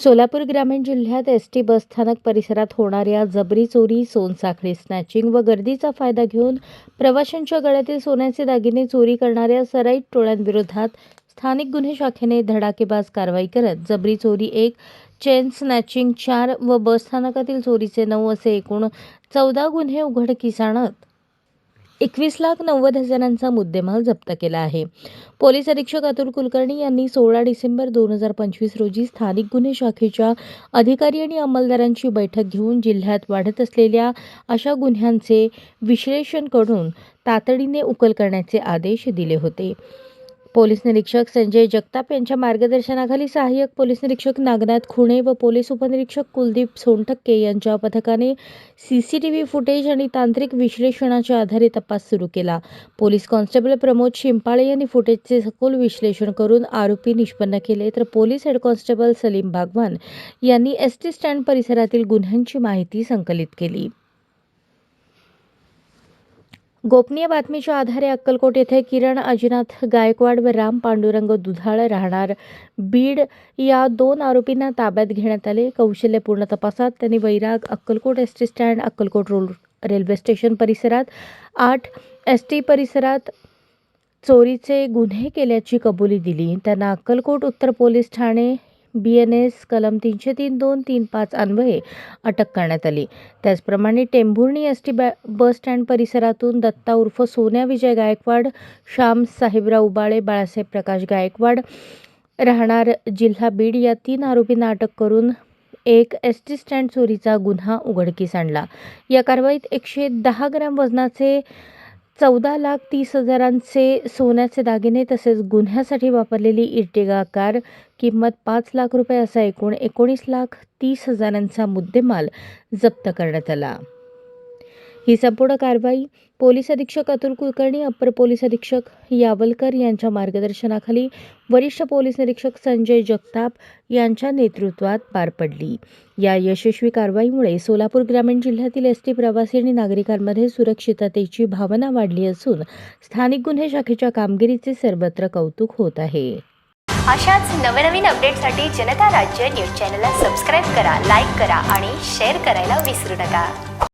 सोलापूर ग्रामीण जिल्ह्यात S T बसस्थानक परिसरात होणाऱ्या जबरी चोरी सोनसाखळी स्नॅचिंग व गर्दीचा फायदा घेऊन प्रवाशांच्या गळ्यातील सोन्याचे दागिने चोरी करणाऱ्या सराईत टोळ्यांविरोधात स्थानिक गुन्हे शाखेने धडाकेबाज कारवाई करत जबरी चोरी एक चेन स्नॅचिंग चार व बसस्थानकातील चोरीचे नऊ असे एकूण चौदा गुन्हे उघडकीस आणत एकवीस लाख नव्वद हजारांचा मुद्देमाल जप्त केला आहे. पोलीस अधीक्षक अतुल कुलकर्णी यांनी सोळा डिसेंबर दोन हजार पंचवीस रोजी स्थानिक गुन्हे शाखेच्या अधिकारी आणि अंमलदारांची बैठक घेऊन जिल्ह्यात वाढत असलेल्या अशा गुन्ह्यांचे विश्लेषण करून तातडीने उकल करण्याचे आदेश दिले होते. पोलीस निरीक्षक संजय जगताप यांच्या मार्गदर्शनाखाली सहाय्यक पोलीस निरीक्षक नागनाथ खुणे व पोलीस उपनिरीक्षक कुलदीप सोनटक्के यांच्या पथकाने सीसीटीव्ही फुटेज आणि तांत्रिक विश्लेषणाच्या आधारे तपास सुरू केला. पोलीस कॉन्स्टेबल प्रमोद शिंपाळे यांनी फुटेजचे सखोल विश्लेषण करून आरोपी निष्पन्न केले. तर police head constable Salim Bagwan यांनी एस टी स्टँड परिसरातील गुन्ह्यांची माहिती संकलित केली. गोपनीय बातमीच्या आधारे अक्कलकोट येथे किरण अजिनाथ गायकवाड व राम पांडुरंग दुधाळ राहणार बीड या दोन आरोपींना ताब्यात घेण्यात आले. कौशल्यपूर्ण तपासात त्यांनी Vairag Akkalkot S T stand, Akkalkot road, railway station परिसरात आठ एस टी परिसरात चोरीचे गुन्हे केल्याची कबुली दिली. त्यांना अक्कलकोट उत्तर पोलीस ठाणे बी एन एस कलम तीनशे तीन दोन तीन पाच अन्वये अटक करण्यात आली. त्याचप्रमाणे Tembhurni S T bus stand परिसरातून दत्ता उर्फ सोन्या विजय गायकवाड श्याम साहेबराव उबाळे बाळासाहेब प्रकाश गायकवाड राहणार जिल्हा बीड या तीन आरोपींना अटक करून एक एस टी स्टँड चोरीचा गुन्हा उघडकीस आणला. या कारवाईत एकशे दहा ग्रॅम वजनाचे चौदा लाख तीस हजारांचे सोन्याचे दागिने तसेच गुन्ह्यासाठी वापरलेली इर्टिगा कार किंमत पाच लाख रुपये असा एकूण एकोणीस लाख तीस हजारांचा मुद्देमाल जप्त करण्यात आला. ही संपूर्ण कारवाई पोलीस अधीक्षक अतुल कुलकर्णी अप्पर पोलीस अधीक्षक यावलकर यांच्या मार्गदर्शनाखाली वरिष्ठ पोलीस निरीक्षक संजय जगताप यांच्या नेतृत्वात पार पडली. या यशस्वी कारवाईमुळे सोलापूर ग्रामीण जिल्ह्यातील एस टी प्रवासी आणि नागरिकांमध्ये सुरक्षिततेची भावना वाढली असून स्थानिक गुन्हे शाखेच्या कामगिरीचे सर्वत्र कौतुक होत आहे. अशाच नवनवीन अपडेटसाठी जनता राज्य न्यूज चॅनलला सबस्क्राईब करा लाईक करा आणि शेअर करायला विसरू नका.